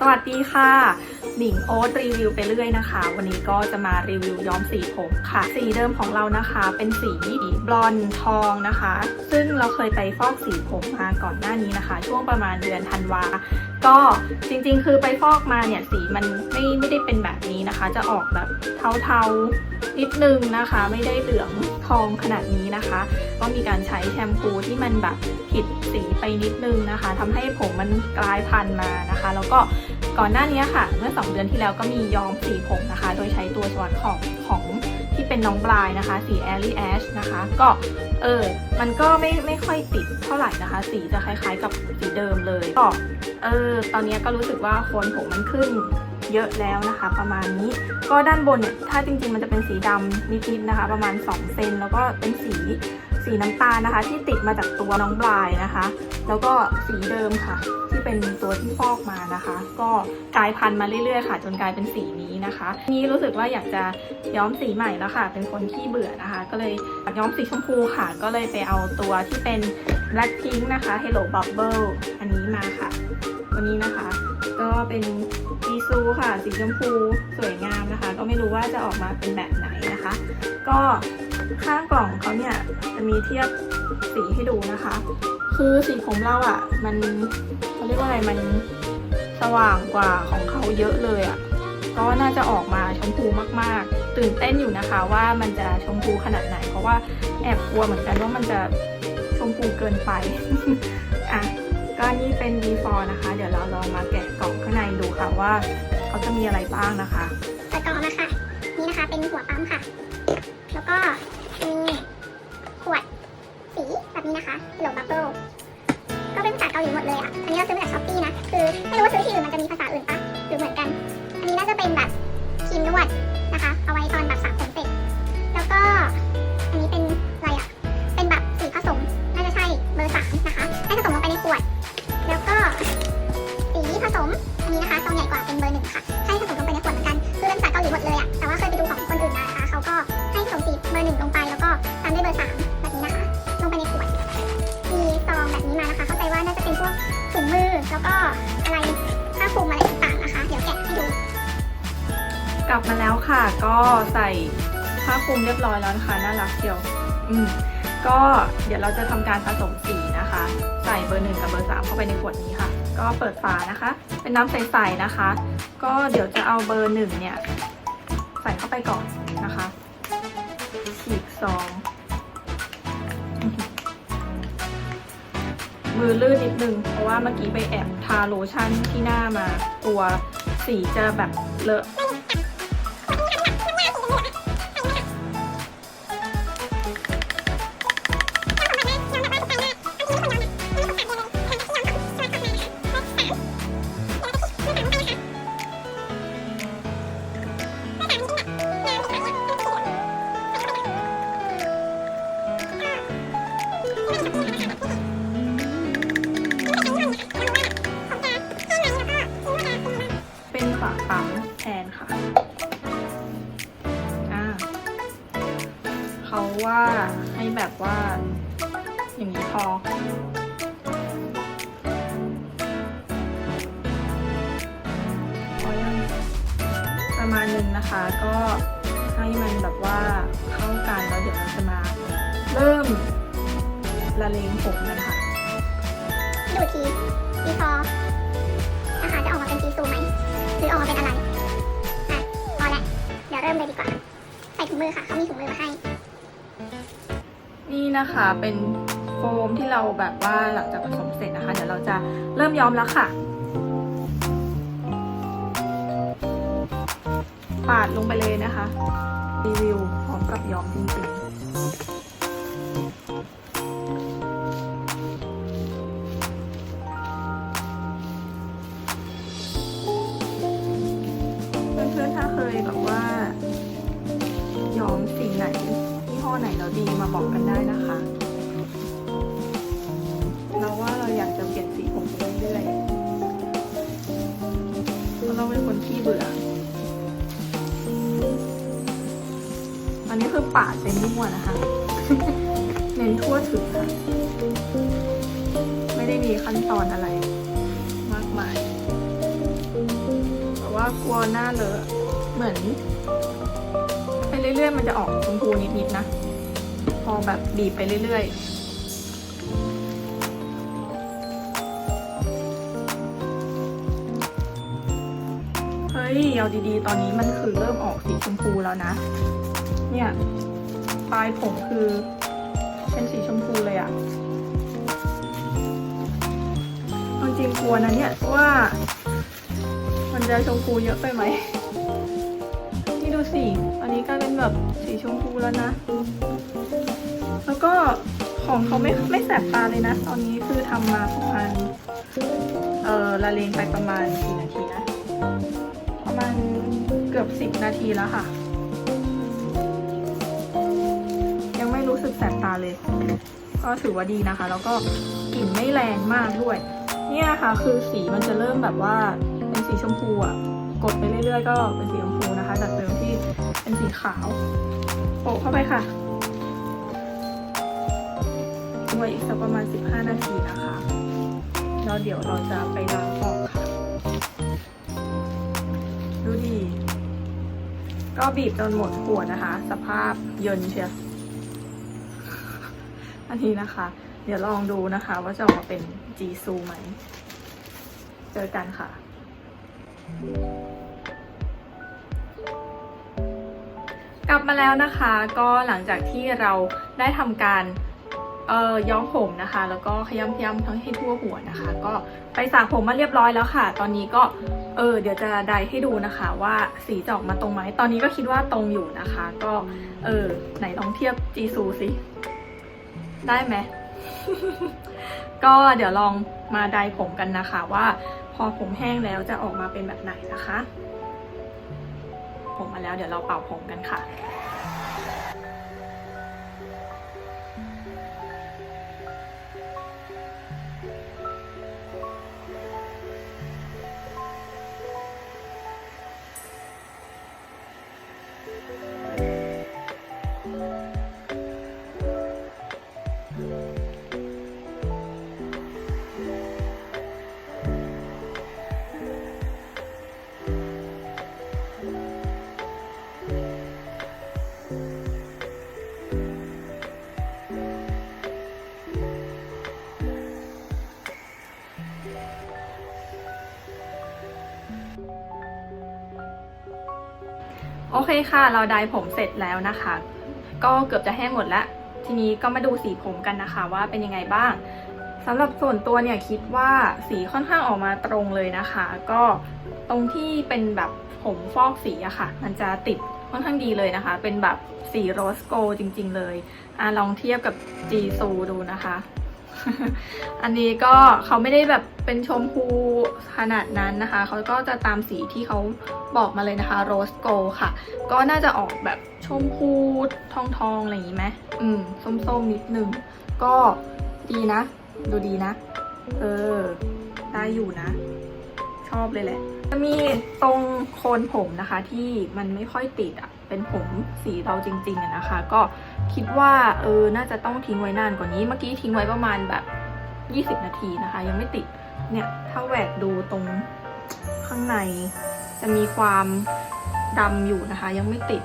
สวัสดีค่ะ หนิงโอ๊ตรีวิวไปเรื่อยนะคะ วันนี้ก็จะมารีวิวย้อมสีผมค่ะ สีเดิมของเรานะคะ เป็นสีบลอนด์ทองนะคะ ซึ่งเราเคยไปฟอกสีผมมาก่อนหน้านี้นะคะ ช่วงประมาณเดือนธันวา ก็จริงๆ คือไปฟอกมาเนี่ยสีมันไม่ไม่ได้เป็นแบบนี้นะคะ จะออกแบบเทาๆนิดนึงนะคะ ไม่ได้เหลืองทองขนาดนี้นะคะ ก็มีการใช้แชมพูที่มันแบบผิดสีไปนิดนึงนะคะทำให้ผมมันกลายพันธุ์มานะคะ แล้วก็ ก่อนหน้านี้ค่ะ เมื่อ 2 เดือนที่แล้วก็มีย้อมสีผมนะคะ โดยใช้ตัวสวัสดของของที่เป็นน้องบลายนะคะ สี a อ r y Ash นะคะ ก็เออ มันก็ไม่ไม่ค่อยติดเท่าไหร่นะคะ สีจะคล้ายๆกับสีเดิมเลยก็เออ ตอนนี้ก็รู้สึกว่าโคนผมมันขึ้นเยอะแล้วนะคะ ประมาณนี้ก็ด้านบนเนี่ยถ้าจริงๆมันจะเป็นสีดำนิดๆนะคะ ประมาณ 2 เซนแล้วก็เป็นสี สีน้ำตาลนะคะ ที่ติดมาจากตัวน้องบลายนะคะ แล้วก็สีเดิมค่ะ ที่เป็นตัวที่ฟอกมานะคะ ก็กลายพันธุ์มาเรื่อยๆค่ะ จนกลายเป็นสีนี้นะคะ นี้รู้สึกว่าอยากจะย้อมสีใหม่แล้วค่ะ เป็นคนที่เบื่อนะคะ ก็เลยย้อมสีชมพูค่ะ ก็เลยไปเอาตัวที่เป็น Black Pink นะคะ Hello Bubble อันนี้มาค่ะตัวนี้นะคะ ก็เป็นจีซูค่ะ สีชมพูสวยงามนะคะ ก็ไม่รู้ว่าจะออกมาเป็นแบบไหนนะคะ ก็ข้างกล่องเขาเนี่ยจะมีเทียบสีให้ดูนะคะ คือสีผมเราอะ่ะ มันเขาเรียกว่าอะไรมันสว่างกว่าของเขาเยอะเลยอะ่ะก็น่าจะออกมาชมพูมากๆ ตื่นเต้นอยู่นะคะว่ามันจะชมพูขนาดไหน เพราะว่าแอบกลัวเหมือนกันว่ามันจะชมพูเกินไป อะ ก็นี่เป็น before นะคะ เดี๋ยวเราลองมาแกะกล่องข้างในดูค่ะว่าเขาจะมีอะไรบ้างนะคะเปิดกล่องมาค่ะ นี่นะคะเป็นหัวปั๊มค่ะ แล้วก็มี นี้นะคะหลบับเบิลก็เป็นภาษาเกาหลีหมดเลยอะ อันนี้เราซื้อมาจากช้อปปี้นะ คือไม่รู้ว่าซื้อที่อื่นมันจะมีภาษาอื่น แล้วก็อะไรผ้าคลุมอะไรต่างๆนะคะ เดี๋ยวแกะให้ดู กลับมาแล้วค่ะ ก็ใส่ผ้าคลุมเรียบร้อยแล้วนะคะน่ารักเชียว อืมก็เดี๋ยวเราจะทำการผสมสีนะคะ ใส่เบอร์หนึ่งกับเบอร์สามเข้าไปในขวดนี้ค่ะ ก็เปิดฝานะคะ เป็นน้ำใสๆนะคะ ก็เดี๋ยวจะเอาเบอร์หนึ่งเนี่ย ใส่เข้าไปก่อนนะคะ ฉีกซอง มือลื่นนิดนึง เพราะว่าเมื่อกี้ไปแอบทาโลชั่นที่หน้ามา ตัวสีจะแบบเลอะ ประมาณหนึ่งนะคะ ก็ให้มันแบบว่าเข้ากันแล้วเดี๋ยวเราจะมาเริ่มละเลงผมกันค่ะ ดูทีดีพอนะคะจะออกมาเป็นจีซูไหมหรือออกมาเป็นอะไรอะพอแล้วเดี๋ยวเริ่มเลยดีกว่า ใส่ถุงมือค่ะเขามีถุงมือมาให้ นี่นะคะเป็นโฟมที่เราแบบว่าหลังจากผสมเสร็จนะคะ เดี๋ยวเราจะเริ่มย้อมแล้วค่ะ ปาดลงไปเลยนะคะ รีวิวพร้อมกับย้อมจริงๆเพื่อนๆถ้าเคยแบบว่าย้อมสีไหนยี่ห้อไหนเราดีมาบอกกันได้นะคะเราว่าเราอยากจะเปลี่ยนสีผมไปเรื่อยๆเพราะเราเป็นคนขี้เบื่อ ปาดเป็นมั่วนะคะ เน้นทั่วถึงค่ะ ไม่ได้มีขั้นตอนอะไร มากมาย แต่ว่ากลัวหน้าเลอะเหมือนไปเรื่อยๆ มันจะออกชมพูนิดๆนะ พอแบบบีบไปเรื่อยๆเฮ้ยเอาดีๆ ตอนนี้มันคือเริ่มออกสีชมพูแล้วนะ เนี่ย ปลายผมคือ เป็นสีชมพูเลยอะเอาจริงกลัวนะเนี่ยว่า มันจะชมพูเยอะไปไหม นี่ดูสิ อันนี้กลายเป็นแบบสีชมพูแล้วนะ แล้วก็ของเขาไม่ไม่แสบตาเลยนะ ตอนนี้คือทำมาประมาณเออละเลงไปประมาณกี่นาทีนะ ประมาณเกือบสิบนาทีแล้วค่ะ แสบตาเลย ก็ถือว่าดีนะคะ แล้วก็กลิ่นไม่แรงมากด้วย เนี่ยค่ะคือสีมันจะเริ่มแบบว่าเป็นสีชมพูอะกดไปเรื่อยๆ ก็เป็นสีชมพูนะคะ จากเดิมที่เป็นสีขาวโปะเข้าไปค่ะไว้อีกสักประมาณ 15 นาทีนะคะแล้วเดี๋ยวเราจะไปล้างออกค่ะ ดูดี ก็บีบจนหมดขวดนะคะ สภาพเยินเชียว อันนี้นะคะ เดี๋ยวลองดูนะคะ ว่าจะออกมาเป็นจีซูไหม เจอกันค่ะกลับมาแล้วนะคะก็หลังจากที่เราได้ทำการเอ่อย้อมผมนะคะ แล้วก็ขยำยำทั้งให้ทั่วหัวนะคะ ก็ไปสระผมมาเรียบร้อยแล้วค่ะ ตอนนี้ก็เออเดี๋ยวจะไดให้ดูนะคะ ว่าสีจะออกมาตรงไหมตอนนี้ก็คิดว่าตรงอยู่นะคะ ก็เออไหนลองเทียบจีซูสิ ได้ไหม ก็เดี๋ยวลองมาไดผมกันนะคะว่า พอผมแห้งแล้วจะออกมาเป็นแบบไหนนะคะ ผมมาแล้วเดี๋ยวเราเป่าผมกันค่ะ โอเคค่ะ เราได้ผมเสร็จแล้วนะคะ ก็เกือบจะแห้งหมดแล้ว ทีนี้ก็มาดูสีผมกันนะคะว่าเป็นยังไงบ้างสำหรับส่วนตัวเนี่ยคิดว่าสีค่อนข้างออกมาตรงเลยนะคะ ก็ตรงที่เป็นแบบผมฟอกสีอะค่ะ มันจะติดค่อนข้างดีเลยนะคะ เป็นแบบสีโรสโกจริง ๆ เลยอะลองเทียบกับจีซูดูนะคะ อันนี้ก็เขาไม่ได้แบบเป็นชมพูขนาดนั้นนะคะ เขาก็จะตามสีที่เขาบอกมาเลยนะคะโรสโกค่ะ ก็น่าจะออกแบบชมพูทองทองๆอะไรอย่างนี้ไหมอืม ส้มๆนิดนึง ก็ดีนะ ดูดีนะ เออ ได้อยู่นะ ชอบเลยแหละจะมีตรงโคนผมนะคะที่มันไม่ค่อยติดอะ่ะ เป็นผมสีเราจริงๆนะคะ ก็ คิดว่าเออน่าจะต้องทิ้งไว้นานกว่านี้ เมื่อกี้ทิ้งไว้ประมาณแบบ 20 นาทีนะคะ ยังไม่ติดเนี่ยถ้าแหวกดูตรงข้างใน จะมีความดำอยู่นะคะ ยังไม่ติด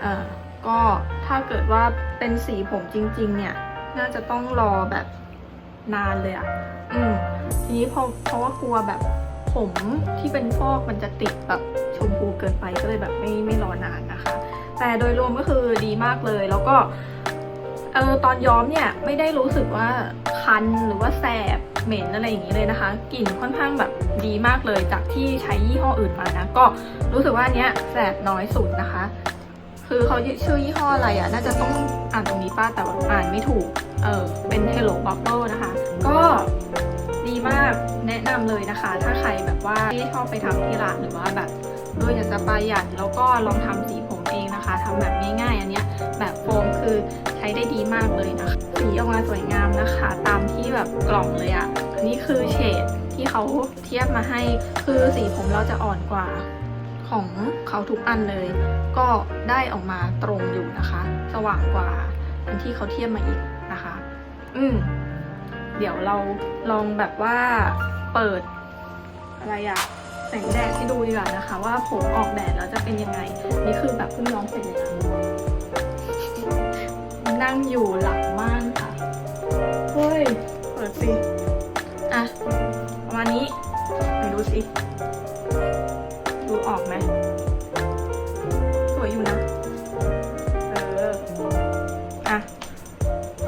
เอ่อก็ถ้าเกิดว่าเป็นสีผมจริง ๆ เนี่ย น่าจะต้องรอแบบนานเลยอะ่ะ อืม ทีนี้พอเพราะว่ากลัวแบบผมที่เป็นฟอกมันจะติดแบบชมพูเกินไปก็เลยแบบไม่ไม่รอนานนะคะ แต่โดยรวมก็คือดีมากเลย แล้วก็เออตอนย้อมเนี่ยไม่ได้รู้สึกว่าคันหรือว่าแสบเหม็นอะไรอย่างนี้เลยนะคะ กลิ่นค่อนข้างแบบดีมากเลยจากที่ใช้ยี่ห้ออื่นมานะ ก็รู้สึกว่าเนี้ยแสบน้อยสุดนะคะ คือเขาชื่อยี่ห้ออะไรอะ่ะ น่าจะต้องอ่านตรงนี้ป้าแต่ว่าอ่านไม่ถูก เออเป็น Hello Bubble นะคะ ก็ดีมากแนะนำเลยนะคะ ถ้าใครแบบว่าที่ชอบไปทำที่ร้านหรือว่าแบบ เอออยากจะประหยัดแล้วก็ลองทำสีผมเองนะคะทำแบบง่ายๆ อันเนี้ยแบบโฟมคือใช้ได้ดีมากเลยนะคะสีออกมาสวยงามนะคะ ตามที่แบบกล่องเลยอะ่ะนนี้คือเฉดที่เขาเทียบมาให้คือสีผมเราจะอ่อนกว่าของเขาทุกอันเลย ก็ได้ออกมาตรงอยู่นะคะ สว่างกว่าอันที่เขาเทียบมาอีกนะคะ อืมเดี๋ยวเราลองแบบว่าเปิดอะไรอะ แสงแดดให้ดูดีกว่านะคะ ว่าผมออกแดดแล้วจะเป็นยังไง นี่คือแบบเพิ่งย้อมเสร็จเลยนะนั่งอยู่หลังม่านค่ะ เฮ้ย เปิดสิ อะ ประมาณนี้ไหนดูสิ ดูออกไหมสวยอยู่นะ เออ อะ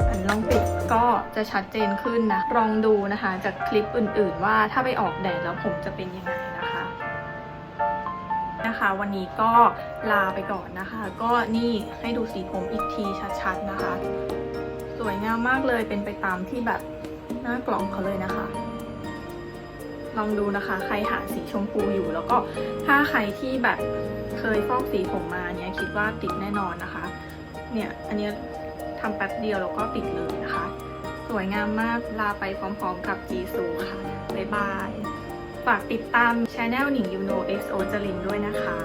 อันลองปิดก็จะชัดเจนขึ้นนะ ลองดูนะคะ จากคลิปอื่นๆว่าถ้าไปออกแดดแล้วผมจะเป็นยังไงนะ นะคะ วันนี้ก็ลาไปก่อนนะคะ ก็นี่ให้ดูสีผมอีกทีชัดๆนะคะ สวยงามมากเลยเป็นไปตามที่แบบหน้ากล่องเขาเลยนะคะ ลองดูนะคะ ใครหาสีชมพูอยู่ แล้วก็ถ้าใครที่แบบเคยฟอกสีผมมาเนี่ยคิดว่าติดแน่นอนนะคะ เนี่ยอันนี้ทำแป๊บเดียวแล้วก็ติดเลยนะคะ สวยงามมากลาไปพร้อมๆกับจีซูค่ะบ๊ายบาย ฝากติดตาม ช anel หนิงยูโน XO จรินด้วยนะคะ